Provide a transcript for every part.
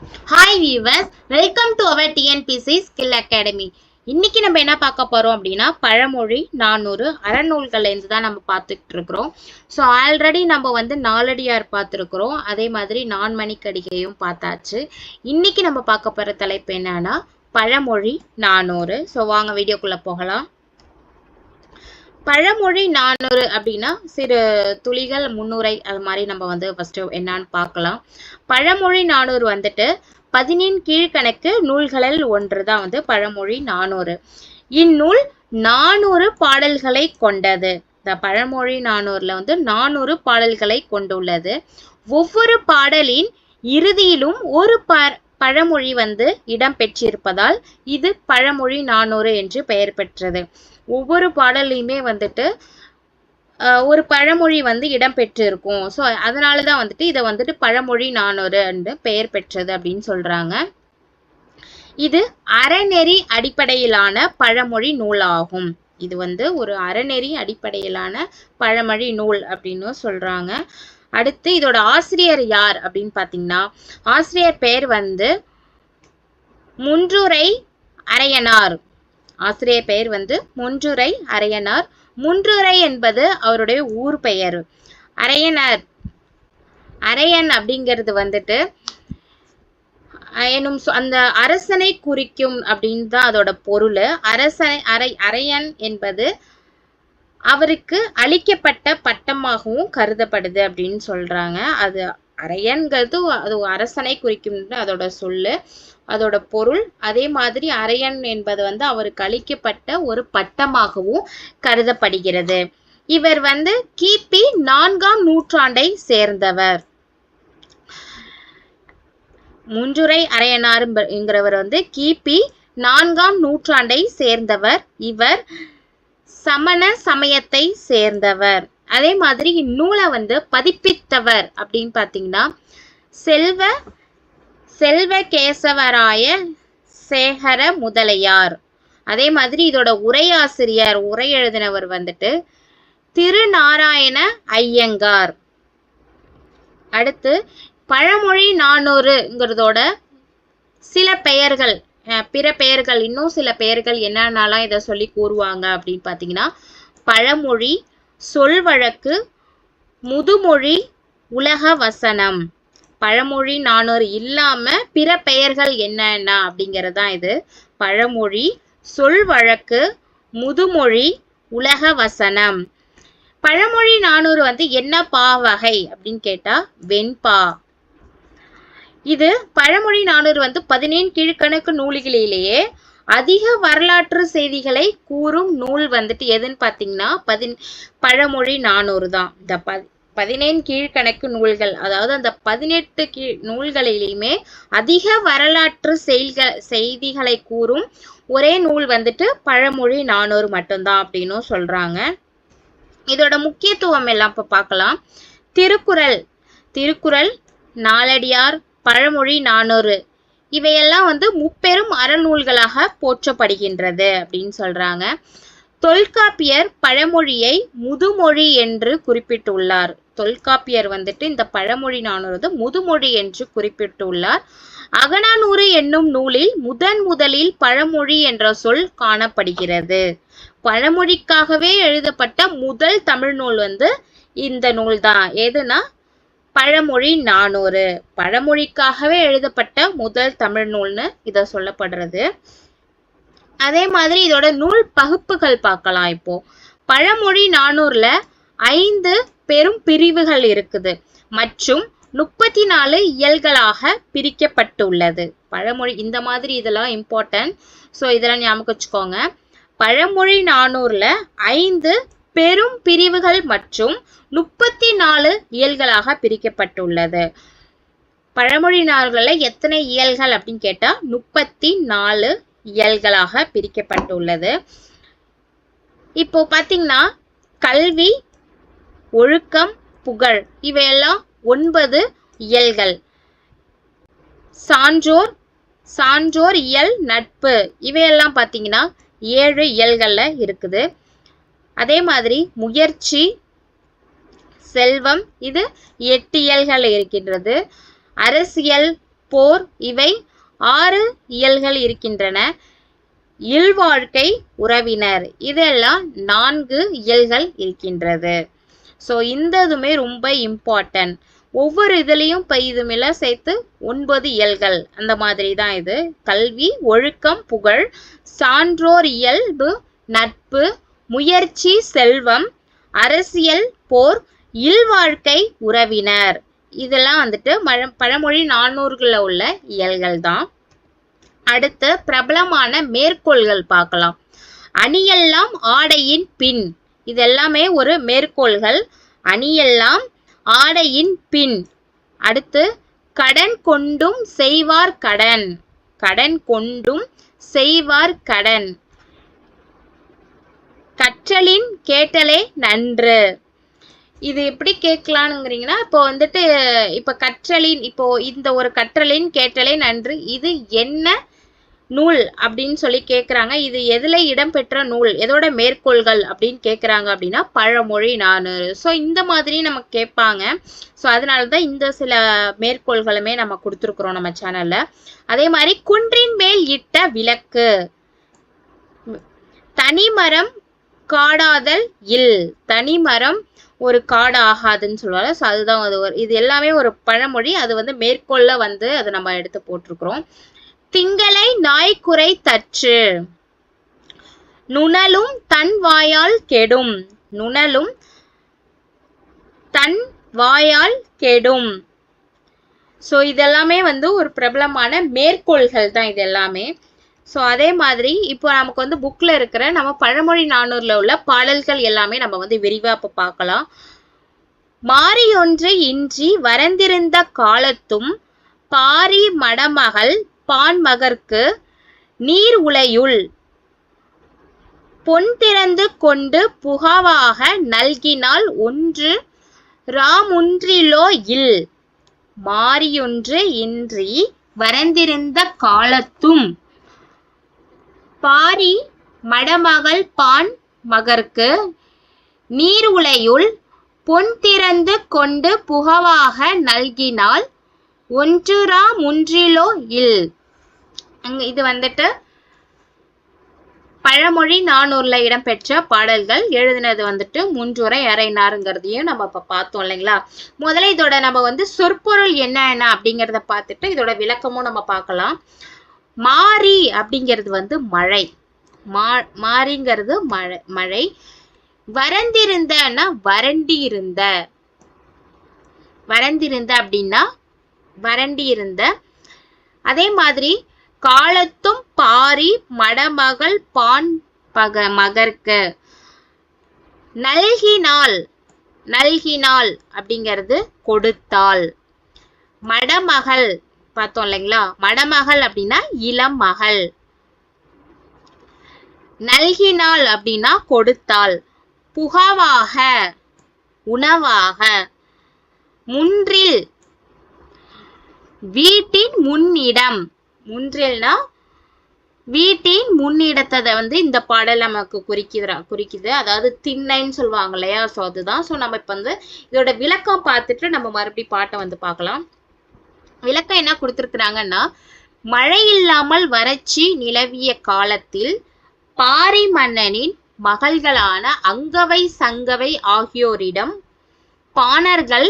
Hi viewers welcome to our TNPSC skill academy இன்னைக்கு நம்ம என்ன பார்க்க போறோம் அப்படின்னா பழமொழி நானூறு அறநூல்கள்லேருந்து தான் நம்ம பார்த்துக்கிட்டு இருக்கிறோம். ஸோ ஆல்ரெடி நம்ம வந்து நாலடியார் பார்த்துருக்குறோம். அதே மாதிரி நான்மணிக்கடிகையும் பார்த்தாச்சு. இன்னைக்கு நம்ம பார்க்க போகிற தலைப்பு என்னன்னா பழமொழி நானூறு. ஸோ வாங்க வீடியோக்குள்ள போகலாம். பழமொழி நானூறு அப்படின்னா சிறு துளிகள் முன்னுரை அது மாதிரி நம்ம வந்து ஃபஸ்ட்டு என்னன்னு பார்க்கலாம். பழமொழி நானூறு வந்துட்டு பதினெண் கீழ்கணக்கு நூல்களில் ஒன்று தான் வந்து பழமொழி நானூறு. இந்நூல் நானூறு பாடல்களை கொண்டது. இந்த பழமொழி நானூறுல வந்து நானூறு பாடல்களை கொண்டுள்ளது. ஒவ்வொரு பாடலின் இறுதியிலும் ஒரு ப பழமொழி வந்து இடம்பெற்றிருப்பதால் இது பழமொழி நானூறு என்று பெயர் பெற்றது. ஒவ்வொரு பாடல்லையுமே வந்துட்டு ஒரு பழமொழி வந்து இடம்பெற்று இருக்கும் ஸோ அதனால தான் வந்துட்டு இதை வந்துட்டு பழமொழி நானூறு என்று பெயர் பெற்றது அப்படின்னு சொல்கிறாங்க இது அறநெறி அடிப்படையிலான பழமொழி நூலாகும். இது வந்து ஒரு அறநெறி அடிப்படையிலான பழமொழி நூல் அப்படின்னு சொல்கிறாங்க அடுத்து இதோட ஆசிரியர் யார் அப்படின்னு பார்த்தீங்கன்னா ஆசிரியர் பெயர் வந்து முன்றுரை அரையனார். ஆசிரியர் பெயர் வந்து முன்றுரை அரையனார். முன்றுரை என்பது அவருடைய ஊர் பெயர். அரையனார். அரையன் அப்படிங்கிறது வந்துட்டு எனும் சொ- அந்த அரசனை குறிக்கும் அப்படின்னு தான் அதோட பொருள். அரசனை அரை அரையன் என்பது அவருக்கு அளிக்கப்பட்ட பட்டமாகவும் கருதப்படுது அப்படின்னு சொல்றாங்க. அது அரையன்கிறது அது அரசனை குறிக்கும் அதோட சொல்லு அதோட பொருள். அதே மாதிரி அரையன் என்பது வந்து அவருக்கு அளிக்கப்பட்ட ஒரு பட்டமாகவும் கருதப்படுகிறது. இவர் வந்து கிபி நான்காம் நூற்றாண்டை சேர்ந்தவர். முஞ்சுரை அரையனாருங்கிறவர் வந்து கிபி நான்காம் நூற்றாண்டை சேர்ந்தவர். இவர் சமண சமயத்தை சேர்ந்தவர். அதே மாதிரி இந்நூலை வந்து பதிப்பித்தவர் அப்படின்னு பார்த்தீங்கன்னா செல்வ செல்வ கேசவராய சேகர முதலையார். அதே மாதிரி இதோட உரையாசிரியர் உரை எழுதினவர் வந்துட்டு திருநாராயண ஐயங்கார். அடுத்து பழமொழி நானூறுங்கிறதோட சில பெயர்கள் பிற பெயர்கள் இன்னும் சில பெயர்கள் என்னென்னலாம் இதை சொல்லி கூறுவாங்க அப்படின்னு பார்த்தீங்கன்னா பழமொழி சொல்வழக்கு முதுமொழி உலக வசனம். பழமொழி நானூறு இல்லாம பிற பெயர்கள் என்னென்ன அப்படிங்கிறது தான் இது. பழமொழி சொல்வழக்கு முதுமொழி உலக வசனம். பழமொழி நானூறு வந்து என்ன பா வகை அப்படின்னு கேட்டா வெண்பா. இது பழமொழி நானூறு வந்து பதினேழு கீழ்கணக்கு நூல்களிலேயே அதிக வரலாற்று செய்திகளை கூறும் நூல் வந்துட்டு எதுன்னு பார்த்தீங்கன்னா பதின் பழமொழி நானூறு தான். இந்த ப பதினேழு கீழ்கணக்கு நூல்கள் அதாவது அந்த பதினெட்டு கீழ் நூல்களிலுமே அதிக வரலாற்று செயல்கள் செய்திகளை கூறும் ஒரே நூல் வந்துட்டு பழமொழி நானூறு மட்டும்தான் அப்படின்னும் சொல்றாங்க. இதோட முக்கியத்துவம் எல்லாம் இப்போ பார்க்கலாம் திருக்குறள் திருக்குறள் நாலடியார் பழமொழி நானூறு. இவையெல்லாம் வந்து முப்பெரும் அறநூல்களாக போற்றப்படுகின்றது அப்படின்னு சொல்றாங்க. தொல்காப்பியர் பழமொழியை முதுமொழி என்று குறிப்பிட்டுள்ளார். தொல்காப்பியர் வந்துட்டு இந்த பழமொழி நானூறு முதுமொழி என்று குறிப்பிட்டுள்ளார். அகனானூறு என்னும் நூலில் முதன் முதலில் பழமொழி என்ற சொல் காணப்படுகிறது. பழமொழிக்காகவே எழுதப்பட்ட முதல் தமிழ் நூல் வந்து இந்த நூல் தான் எதுனா பழமொழி நானூறு. பழமொழிக்காகவே எழுதப்பட்ட முதல் தமிழ் நூல்னு இதை சொல்லப்படுறது. அதே மாதிரி இதோட நூல் பகுப்புகள் பார்க்கலாம் இப்போ. பழமொழி நானூறுல ஐந்து பெரும் பிரிவுகள் இருக்குது. மற்றும் முப்பத்தி நாலு இயல்களாக பிரிக்கப்பட்டுள்ளது. பழமொழி இந்த மாதிரி இதெல்லாம் இம்பார்ட்டன்ட் ஸோ இதெல்லாம் ஞாபகம் வச்சுக்கோங்க. பழமொழி நானூறுல ஐந்து பெரும் பிரிவுகள் மற்றும் முப்பத்தி நாலு இயல்களாக பிரிக்கப்பட்டுள்ளது. பழமொழி நாடுகளில் எத்தனை இயல்கள் அப்படின்னு கேட்டால் முப்பத்தி நாலு இயல்களாக பிரிக்கப்பட்டுள்ளது. இப்போ பார்த்தீங்கன்னா கல்வி ஒழுக்கம் புகழ் இவையெல்லாம் ஒன்பது இயல்கள். சான்றோர் சான்றோர் இயல் நட்பு இவையெல்லாம் பார்த்தீங்கன்னா ஏழு இயல்களில் இருக்குது. அதே மாதிரி முயற்சி செல்வம் இது எட்டு இயல்கள் இருக்கின்றது. அரசியல் போர் இவை ஆறு இயல்கள் இருக்கின்றன. இல்வாழ்க்கை உறவினர் இதெல்லாம் நான்கு இயல்கள் இருக்கின்றது. ஸோ இந்த இதுமே ரொம்ப இம்பார்ட்டன்ட் ஒவ்வொரு இதுலேயும் இப்போ இதுமெல்லாம் சேர்த்து ஒன்பது இயல்கள். அந்த மாதிரி தான் இது. கல்வி ஒழுக்கம் புகழ் சான்றோர் இயல்பு நட்பு முயற்சி செல்வம் அரசியல் போர் இல்வாழ்க்கை உறவினர். இதெல்லாம் வந்துட்டு மழ பழமொழி நானூறுகளில் உள்ள இயல்கள் தான். அடுத்து பிரபலமான மேற்கோள்கள் பார்க்கலாம். அணியெல்லாம் ஆடையின் பின். இதெல்லாமே ஒரு மேற்கோள்கள். அணியெல்லாம் ஆடையின் பின். அடுத்து கடன் கொண்டும் செய்வார் கடன். கடன் கொண்டும் செய்வார் கடன். கற்றலின் கேட்டலே நன்று. இது எப்படி கேட்கலானுங்கிறீங்கன்னா இப்போ வந்துட்டு இப்போ கற்றலின் இப்போ இந்த ஒரு கற்றலின் கேட்டலே நன்று. இது என்ன நூல் அப்படின்னு சொல்லி கேட்குறாங்க இது எதில் இடம்பெற்ற நூல்? எதோட மேற்கோள்கள் அப்படின்னு கேட்குறாங்க அப்படின்னா பழமொழி நானூறு ஸோ இந்த மாதிரி நம்ம கேட்பாங்க. ஸோ அதனால தான் இந்த சில மேற்கோள்களுமே நம்ம கொடுத்துருக்குறோம் நம்ம சேனலில் அதே மாதிரி குன்றின் மேல் இட்ட விளக்கு. தனிமரம் காடாதல் இல். தனிமரம் ஒரு காடு ஆகாதுன்னு சொல்லுவாங்க. ஸோ அதுதான் அது ஒரு இது எல்லாமே ஒரு பழமொழி. அது வந்து மேற்கொள்ள வந்து அதை நம்ம எடுத்து போட்டிருக்கிறோம். திங்களை நாய்க்குறை தற்று. நுணலும் தன் வாயால் கெடும். நுணலும் தன் வாயால் கெடும். ஸோ இதெல்லாமே வந்து ஒரு பிரபலமான மேற்கோள்கள் தான் இது எல்லாமே. ஸோ அதே மாதிரி இப்போ நமக்கு வந்து புக்கில் இருக்கிற நம்ம பழமொழி நானூறில் உள்ள பாடல்கள் எல்லாமே நம்ம வந்து விரிவாக இப்போ பார்க்கலாம். மாறியொன்று இன்றி வரந்திருந்த காலத்தும் பாரி மடமகள் பான்மகர்க்கு நீர் உலையுள் பொன் திறந்து கொண்டு புகாவாக நல்கினால் ஒன்று ராமுன்றிலோ இல். மாறியொன்று இன்றி வரந்திருந்த காலத்தும் பாரி மடமகள் பான் மகர்க்கு நீர் உலையுள் பொன் திறந்து கொண்டு புகவாக நல்கினால் ஒன்றுரா முன்றிலோ இல். இது வந்துட்டு பழமொழி நானூறுல இடம்பெற்ற பாடல்கள். எழுதினது வந்துட்டு முன்றுரை அரைநாருங்கிறதையும் நம்ம இப்போ பார்த்தோம் இல்லைங்களா? முதல்ல இதோட நம்ம வந்து சொற்பொருள் என்ன என்ன அப்படிங்கிறத பார்த்துட்டு இதோட விளக்கமும் நம்ம பார்க்கலாம். மாரி அப்படிங்கிறது வந்து மழை. மா மாரிங்கிறது மழை மழை. வறந்திருந்தன்னா வறண்டி இருந்த வறண்டிருந்த அப்படின்னா வறண்டி இருந்த அதே மாதிரி காலத்தும் பாரி மடமகள் பான் பக மகர்க்கு நல்கினால் நல்கினால் அப்படிங்கிறது கொடுத்தாள் மடமகள் பார்த்தோம் இல்லைங்களா? மடமகள் அப்படின்னா இளம் மகள். நல்கினாள் அப்படின்னா கொடுத்தாள். புகாவாக உணவாக. முன்றில் வீட்டின் முன்னிடம். முன்றில்னா வீட்டின் முன்னிடத்தை வந்து இந்த பாடல் நமக்கு குறிக்கிற குறிக்குது. அதாவது திண்ணைன்னு சொல்லுவாங்க இல்லையா? ஸோ அதுதான். ஸோ நம்ம இப்போ வந்து இதோட விளக்கம் பார்த்துட்டு நம்ம மறுபடியும் பாட்டை வந்து பார்க்கலாம். விளக்கம் என்ன கொடுத்துருக்குறாங்கன்னா மழை இல்லாமல் வறட்சி நிலவிய காலத்தில் பாரி மன்னனின் மகள்களான அங்கவை சங்கவை ஆகியோரிடம் பாணர்கள்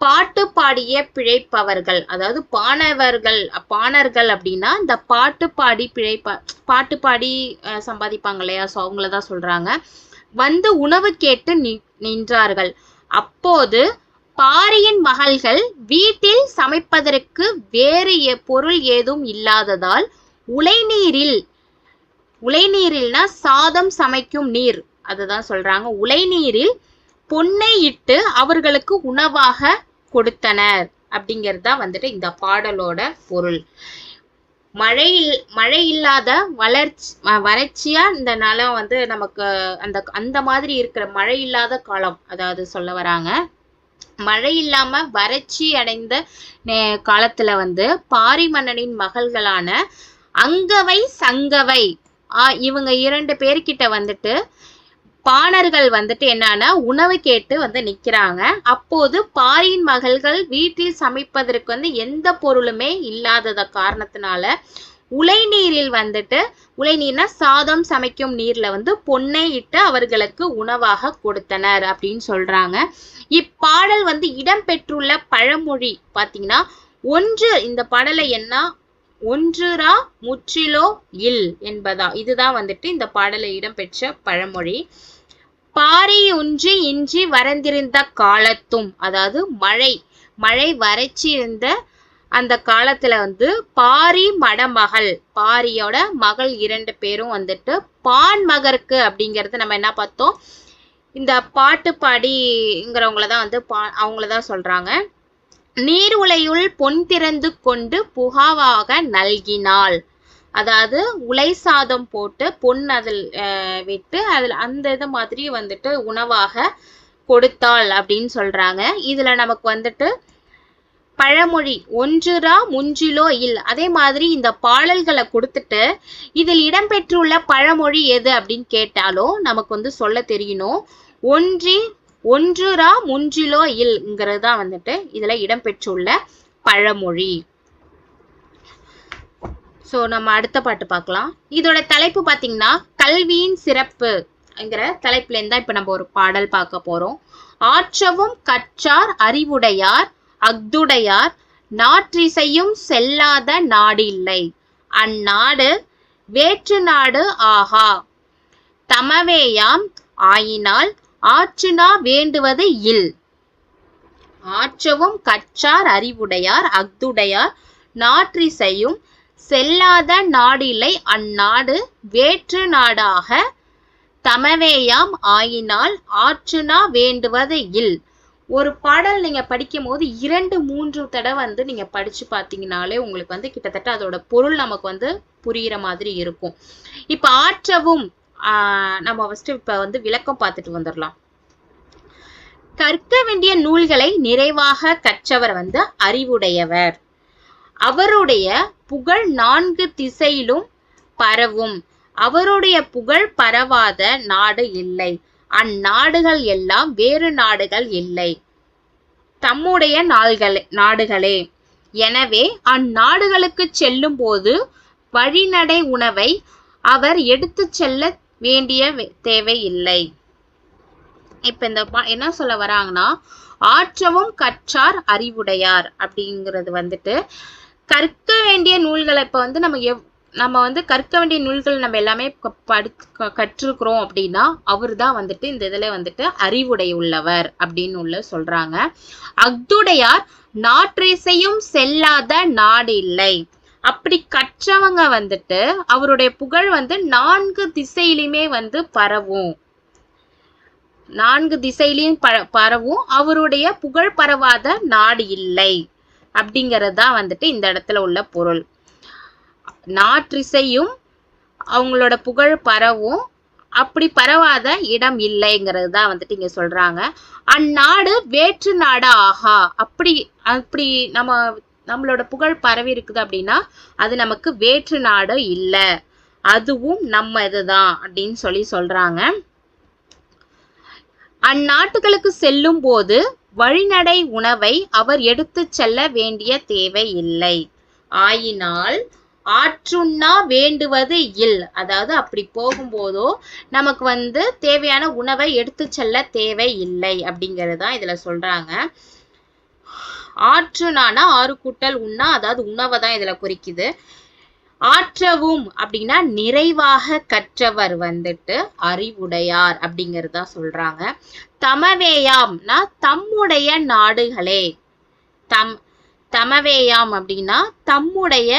பாட்டு பாடிய பிழைப்பவர்கள் அதாவது பாணவர்கள் பாணர்கள் அப்படின்னா இந்த பாட்டு பாடி பிழைப்ப பாட்டு பாடி சம்பாதிப்பாங்க இல்லையா? ஸோ அவங்கள தான் சொல்றாங்க. வந்து உணவு கேட்டு நின்றார்கள். அப்போது பாரியின் மகள்கள் வீட்டில் சமைப்பதற்கு வேறு எ- பொருள் ஏதும் இல்லாததால் உலைநீரில் உலைநீரில்னா சாதம் சமைக்கும் நீர் அதுதான் சொல்றாங்க. உலைநீரில் பொன்னை இட்டு அவர்களுக்கு உணவாக கொடுத்தனர். அப்படிங்கிறது தான் வந்துட்டு இந்த பாடலோட பொருள். மழை மழை இல்லாத வளர்ச்சி வறட்சியா இந்த நிலம் வந்து நமக்கு அந்த அந்த மாதிரி இருக்கிற மழை இல்லாத காலம் அதாவது சொல்ல வராங்க. மழை இல்லாம வறட்சி அடைந்த காலத்துல வந்து பாரி மன்னனின் மகள்களான அங்கவை சங்கவை இவங்க இரண்டு பேர்கிட்ட வந்துட்டு பாணர்கள் வந்துட்டு என்னன்னா உணவு கேட்டு வந்து நிக்கிறாங்க. அப்போது பாரியின் மகள்கள் வீட்டில் சமைப்பதற்கு வந்து எந்த பொருளுமே இல்லாதத காரணத்தினால உலைநீரில் வந்துட்டு உலைநீர்னா சாதம் சமைக்கும் நீர்ல வந்து பொன்னை இட்டு அவர்களுக்கு உணவாக கொடுத்தனர் அப்படின்னு சொல்றாங்க. இப்பாடல் வந்து இடம்பெற்றுள்ள பழமொழி பாத்தீங்கன்னா ஒன்று இந்த பாடலை என்ன? ஒன்றுரா முற்றிலோ இல் என்பதா. இதுதான் வந்துட்டு இந்த பாடலை இடம்பெற்ற பழமொழி. பாரி ஒன்றி இன்றி வரந்திருந்த காலத்தும் அதாவது மழை மழை வறட்சி இருந்த அந்த காலத்துல வந்து பாரி மடமகள் பாரியோட மகள் இரண்டு பேரும் வந்துட்டு பான் மகருக்கு நம்ம என்ன பார்த்தோம்? இந்த பாட்டு பாடிங்கிறவங்கள தான் வந்து பா அவங்கள தான் சொல்றாங்க. நீர் உலையுள் பொன் திறந்து கொண்டு புகாவாக நல்கினாள். அதாவது உலை சாதம் போட்டு பொன் அதில் அஹ், விட்டு அதில் அந்த இது மாதிரி வந்துட்டு உணவாக கொடுத்தாள் அப்படின்னு சொல்றாங்க. இதுல நமக்கு வந்துட்டு பழமொழி ஒன்றுரா முஞ்சிலோ இல். அதே மாதிரி இந்த பாடல்களை கொடுத்துட்டு இதில் இடம்பெற்றுள்ள பழமொழி எது அப்படின்னு கேட்டாலும் நமக்கு வந்து சொல்ல தெரியணும் ஒன்றி ஒன்றுரா முஞ்சிலோ இல்ங்கிறது தான் வந்துட்டு இதில் இடம்பெற்றுள்ள பழமொழி. ஸோ நம்ம அடுத்த பாட்டு பார்க்கலாம். இதோட தலைப்பு பார்த்தீங்கன்னா கல்வியின் சிறப்பு என்கிற தலைப்புலேருந்து தான் இப்போ நம்ம ஒரு பாடல் பார்க்க போகிறோம். ஆற்றவும் கற்றார் அறிவுடையார் அஃதுடையார் நாற்றிசையும் செல்லாத நாடில்லை. அந்நாடு வேற்று நாடு ஆகா. தமவேயாம் ஆயினால் ஆற்றுனா வேண்டுவது இல். ஆற்றவும் கற்றார் அறிவுடையார் அஃதுடையார் நாற்றிசையும் செல்லாத நாடில்லை. அந்நாடு வேற்று நாடாக. தமவேயாம் ஆயினால் ஆற்றுனா வேண்டுவது இல். ஒரு பாடல் நீங்க படிக்கும் போது இரண்டு மூன்று தடவை வந்து நீங்க படிச்சு பார்த்தீங்கனாலே உங்களுக்கு வந்து கிட்டத்தட்ட அதோட பொருள் நமக்கு வந்து புரியிற மாதிரி இருக்கும். இப்ப ஆற்றவும் நம்ம ஃபர்ஸ்ட் இப்ப வந்து விளக்கம் பார்த்துட்டு வந்துடலாம் கற்க வேண்டிய நூல்களை நிறைவாக கற்றவர் வந்து அறிவுடையவர். அவருடைய புகழ் நான்கு திசையிலும் பரவும். அவருடைய புகழ் பரவாத நாடு இல்லை. அந்நாடுகள் எல்லாம் வேறு நாடுகள் இல்லை. தம்முடைய நாள்களே நாடுகளே. எனவே அந்நாடுகளுக்கு செல்லும் போது வழிநடை உணவை அவர் எடுத்து செல்ல வேண்டிய தேவையில்லை. தேவை இல்லை இப்ப இந்த என்ன சொல்ல வராங்கன்னா ஆற்றவும் கற்றார் அறிவுடையார் அப்படிங்கிறது வந்துட்டு கற்க வேண்டிய நூல்களை இப்ப வந்து நம்ம எவ் நம்ம வந்து கற்க வேண்டிய நூல்கள் நம்ம எல்லாமே க- படி க- அப்படின்னா அவர் தான் வந்துட்டு இந்த இதில் வந்துட்டு அறிவுடை உள்ளவர் அப்படின்னு உள்ள சொல்றாங்க. அக்துடையார் நாற்றிசையும் செல்லாத நாடு இல்லை அப்படி கற்றவங்க வந்துட்டு அவருடைய புகழ் வந்து நான்கு திசையிலுமே வந்து பரவும். நான்கு திசையிலையும் ப பரவும். அவருடைய புகழ் பரவாத நாடு இல்லை அப்படிங்கிறது தான் வந்துட்டு இந்த இடத்துல உள்ள பொருள். நாற்றிசையும் அவங்களோட புகழ் பரவும். அப்படி பரவாத இடம் இல்லைங்கிறது தான் வந்துட்டு இங்க சொல்றாங்க. அந்நாடு வேற்று நாடு ஆகா அப்படி அப்படி நம்ம நம்மளோட புகழ் பரவி இருக்குது அப்படின்னா அது நமக்கு வேற்று நாடு இல்லை. அதுவும் நம்ம இதுதான் அப்படின்னு சொல்லி சொல்றாங்க. அந்நாட்டுகளுக்கு செல்லும் போது வழிநடை உணவை அவர் எடுத்துச் செல்ல வேண்டிய தேவை இல்லை. ஆயினால் ஆற்றுண்ணா வேண்டுவது இல். அதாவது அப்படி போகும்போதோ நமக்கு வந்து தேவையான உணவை எடுத்து செல்ல தேவை இல்லை அப்படிங்கிறது தான் இதுல சொல்றாங்க. ஆற்றுனானா ஆறு கூட்டல் உண்ணா அதாவது உணவை தான் இதுல குறிக்குது. ஆற்றவும் அப்படின்னா நிறைவாக கற்றவர் வந்துட்டு அறிவுடையார் அப்படிங்கறதா சொல்றாங்க. தமவேயாம்னா தம்முடைய நாடுகளே. தம் தமவேயாம் அப்படின்னா தம்முடைய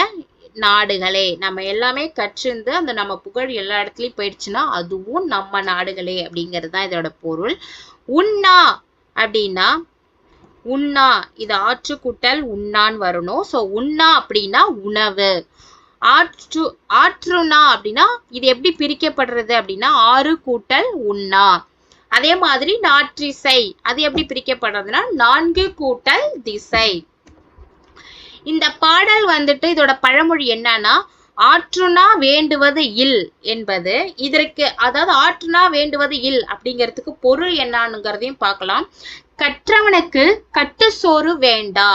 நாடுகளே. நம்ம எல்லாமே கற்றிருந்து அந்த நம்ம புகழ் எல்லா இடத்துலையும் போயிடுச்சுன்னா அதுவும் நம்ம நாடுகளே அப்படிங்கிறது தான் இதோட பொருள். உண்ணா அப்படின்னா உண்ணா இது ஆற்று கூட்டல் உண்ணான்னு வரணும். ஸோ உண்ணா அப்படின்னா உணவு. ஆற்று ஆற்றுனா அப்படின்னா இது எப்படி பிரிக்கப்படுறது அப்படின்னா ஆறு கூட்டல் உண்ணா. அதே மாதிரி நாற்றிசை அது எப்படி பிரிக்கப்படுறதுன்னா நான்கு கூட்டல் திசை. இந்த பாடல் வந்துட்டு இதோட பழமொழி என்னன்னா ஆற்றுனா வேண்டுவது இல் என்பது. இதற்கு அதாவது ஆற்றுனா வேண்டுவது இல் அப்படிங்கிறதுக்கு பொருள் என்னானுங்கிறதையும் பார்க்கலாம். கற்றவனுக்கு கட்டு சோறு வேண்டா.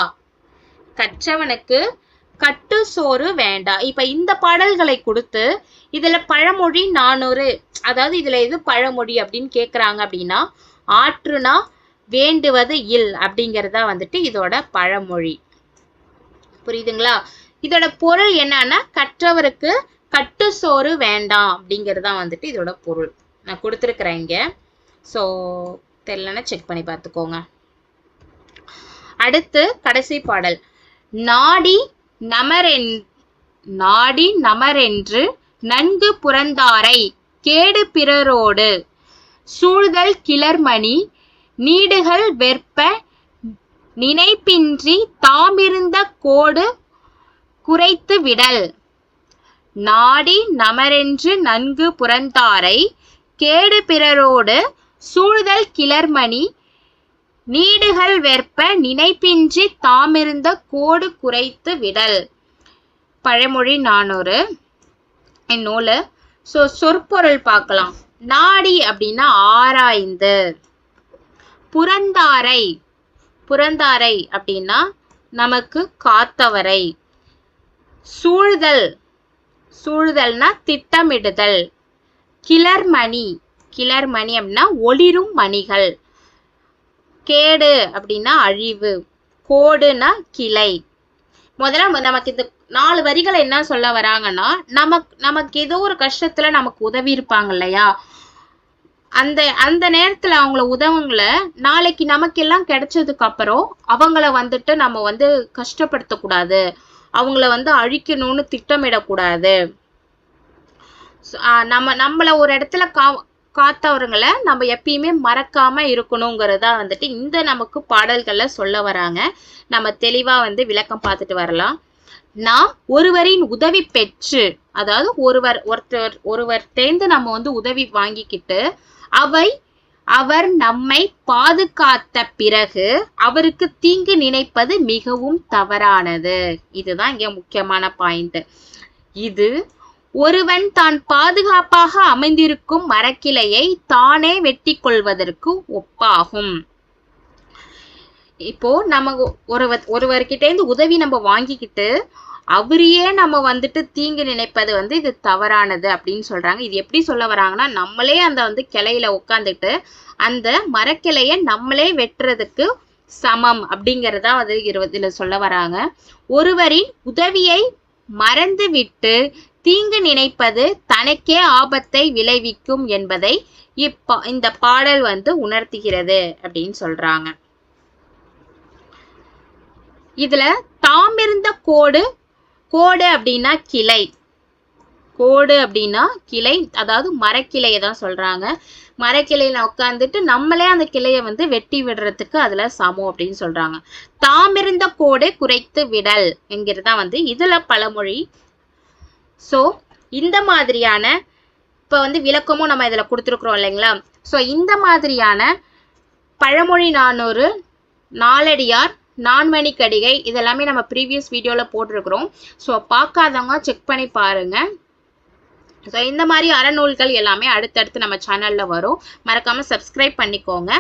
கற்றவனுக்கு கட்டு சோறு வேண்டா. இப்ப இந்த பாடல்களை கொடுத்து இதுல பழமொழி நானூறு அதாவது இதுல எது பழமொழி அப்படின்னு கேக்குறாங்க அப்படின்னா ஆற்றுனா வேண்டுவது இல் அப்படிங்கறதா வந்துட்டு இதோட பழமொழி. புரியுதுங்களா? இதோட பொருள் என்னன்னா கற்றவருக்கு கட்டு சோறு வேண்டாம் அப்படிங்கிறது தான் வந்துட்டு இதோட பொருள். நான் கொடுத்துருக்குறேன் இங்க. ஸோ தெரியலன்னா செக் பண்ணி பார்த்துக்கோங்க. அடுத்து கடைசி பாடல். நாடி நமரென் நாடி நமரென்று நன்கு புறந்தாரை கேடு பிறரோடு. சூழ்தல் கிளர்மணி நீடுகள் வெற்ப நினைப்பின்றி தாமிருந்த கோடு குறைத்து விடல். நாடி நமரென்று நன்கு புறந்தாரை கேடு பிறரோடு சூழ்தல் கிளர்மணி நீடுகள் வெற்ப நினைப்பின்றி தாமிருந்த கோடு குறைத்து விடல். பழமொழி நானூறு. நூலு. ஸோ சொற்பொருள் பார்க்கலாம். நாடி அப்படின்னா ஆராய்ந்து. புறந்தாரை. புறந்தாரை அப்படின்னா நமக்கு காத்தவரை. சூழ்தல். சூழ்தல்னா திட்டமிடுதல். கிளர்மணி. கிளர்மணி அப்படின்னா ஒளிரும் மணிகள். கேடு அப்படின்னா அழிவு. கோடுனா கிளை. முதல்ல நமக்கு இந்த நாலு வரிகளை என்ன சொல்ல வராங்கன்னா நமக்கு நமக்கு ஏதோ ஒரு கஷ்டத்துல நமக்கு உதவி இருப்பாங்க இல்லையா? அந்த அந்த நேரத்துல அவங்கள உதவுங்கள நாளைக்கு நமக்கு எல்லாம் கிடைச்சதுக்கு அப்புறம் அவங்கள வந்துட்டு நம்ம வந்து கஷ்டப்படுத்தக்கூடாது. அவங்கள வந்து அழிக்கணும்னு திட்டமிடக்கூடாது. நம்ம நம்மள ஒரு இடத்துல கா காத்தவர்களை நம்ம எப்பயுமே மறக்காம இருக்கணுங்கிறதா வந்துட்டு இந்த நமக்கு பாடல்கள்ல சொல்ல வராங்க. நம்ம தெளிவா வந்து விளக்கம் பார்த்துட்டு வரலாம். நாம் ஒருவரின் உதவி பெற்று அதாவது ஒருவர் ஒருத்தர் ஒருவர் தேர்ந்து நம்ம வந்து உதவி வாங்கிக்கிட்டு அவை அவர் நம்மை பாதுகாத்த பிறகு அவருக்கு தீங்கு நினைப்பது மிகவும் தவறானது. இதுதான் இங்க முக்கியமான பாயிண்ட் இது ஒருவன் தான் பாதுகாப்பாக அமைந்திருக்கும் மரக்கிளையை தானே வெட்டி கொள்வதற்கு ஒப்பாகும். இப்போ நம்ம ஒருவர் ஒருவர்கிட்ட இருந்து உதவி நம்ம வாங்கிக்கிட்டு அவரையே நம்ம வந்துட்டு தீங்கு நினைப்பது வந்து இது தவறானது அப்படின்னு சொல்றாங்க. இது எப்படி சொல்ல வராங்கன்னா நம்மளே அந்த வந்து கிளையில உட்காந்துட்டு அந்த மரக்கிளைய நம்மளே வெட்டுறதுக்கு சமம் அப்படிங்கறதா அது இதுல சொல்ல வராங்க. ஒருவரின் உதவியை மறந்து விட்டு தீங்கு நினைப்பது தனக்கே ஆபத்தை விளைவிக்கும் என்பதை இப்ப இந்த பாடல் வந்து உணர்த்துகிறது அப்படின்னு சொல்றாங்க. இதுல தாமிருந்த கோடு கோடு அப்படின்னா கிளை. கோடு அப்படின்னா கிளை அதாவது மரக்கிளையை தான் சொல்றாங்க. மரக்கிளையில உட்காந்துட்டு நம்மளே அந்த கிளையை வந்து வெட்டி விடுறதுக்கு அதுல சமம் அப்படின்னு சொல்றாங்க. தாமிருந்த கோடு குறைத்து விடல் என்கிறதா வந்து இதுல பழமொழி. ஸோ இந்த மாதிரியான இப்போ வந்து விளக்கமும் நம்ம இதில் கொடுத்துருக்குறோம் இல்லைங்களா? ஸோ இந்த மாதிரியான பழமொழி நானூறு நாலடியார் நான்மணி கடிகை இதெல்லாமே நம்ம ப்ரீவியஸ் வீடியோவில் போட்டிருக்கிறோம். ஸோ பார்க்காதவங்க செக் பண்ணி பாருங்கள் ஸோ இந்த மாதிரி அறநூல்கள் எல்லாமே அடுத்தடுத்து நம்ம சேனலில் வரும். மறக்காமல் சப்ஸ்கிரைப் பண்ணிக்கோங்க.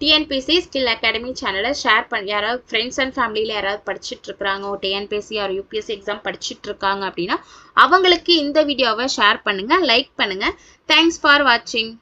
டிஎன்பிசி ஸ்கில் அகாடமி சேனலை ஷேர் பண்ணி யாராவது ஃப்ரெண்ட்ஸ் அண்ட் ஃபேமிலியில் யாராவது படிச்சுட்டு இருக்கிறாங்க டிஎன்பிஎஸ்சி ஆர் யூபிஎஸ்சி எக்ஸாம் படிச்சுட்டு இருக்காங்க அப்படின்னா அவங்களுக்கு இந்த வீடியோவை ஷேர் பண்ணுங்கள் லைக் பண்ணுங்கள் தேங்க்ஸ் ஃபார் வாட்சிங்